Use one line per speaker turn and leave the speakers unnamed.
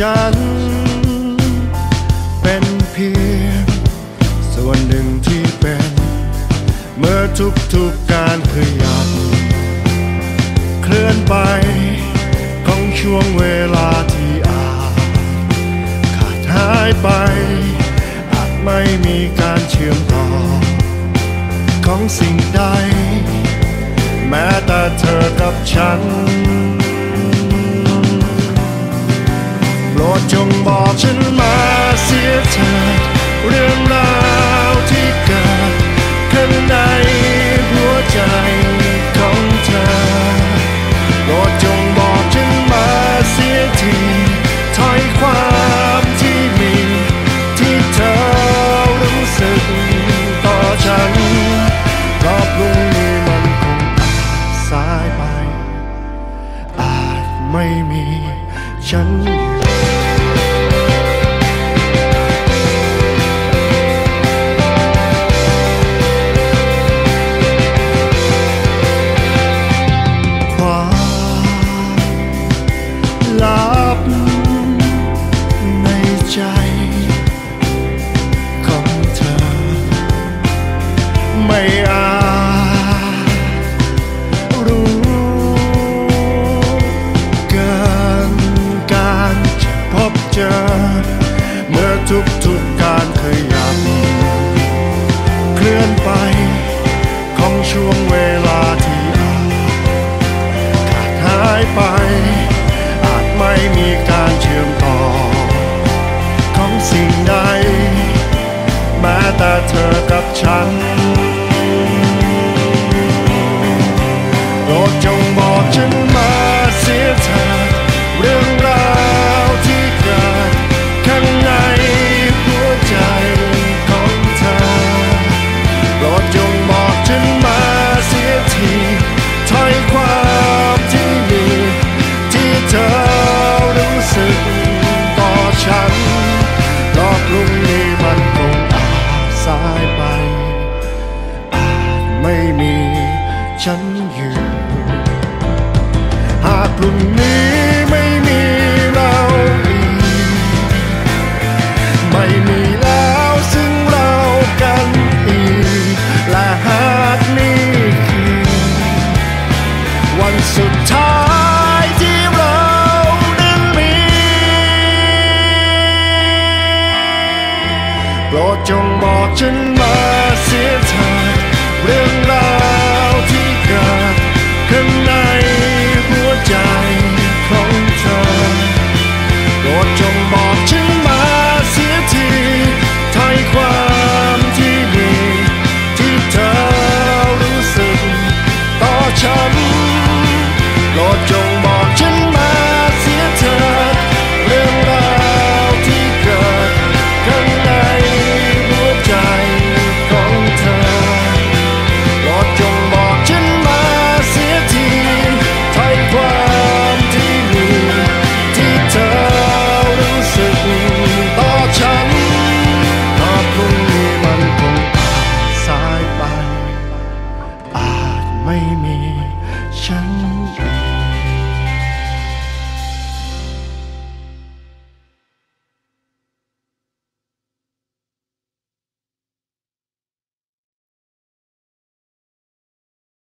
ฉัน เป็นเพียง ส่วนหนึ่งที่เป็น เมื่อทุกๆกการขยับ เคลื่อนไป ของช่วงเวลาที่อาจขาดหายไป อาจไม่มีการเชื่อมต่อ ของสิ่งใด แม้แต่เธอกับฉัน จงบอกฉันมาเสียเถิดเรื่องราวที่เกิดข้างในหัวใจของเธอโปรดจงบอกฉันมาเสียทีถ้อยความที่มีที่เธอรู้สึกต่อฉันรอบพรุ่งนี้มันคงอาจสายไป อาจไม่มีฉัน จอ เมื่อทุกๆการขยับเคลื่อนไปของช่วงเวลาที่อาจขาดหายไป อาจไม่มีการเชื่อมต่อ ของสิ่งใด แม้แต่เธอกับฉันายไป อาจไม่มีฉันอยู่ หากพรุ่งนี้ บอกฉันมาเสียเธเรื่องราวที่เกิดขึ้นในหัวใจของเธอโปรดจงบอกฉันมาเสียทีถ้ยความที่ดีที่เธอรู้สึกต่อฉันโปรดจง i main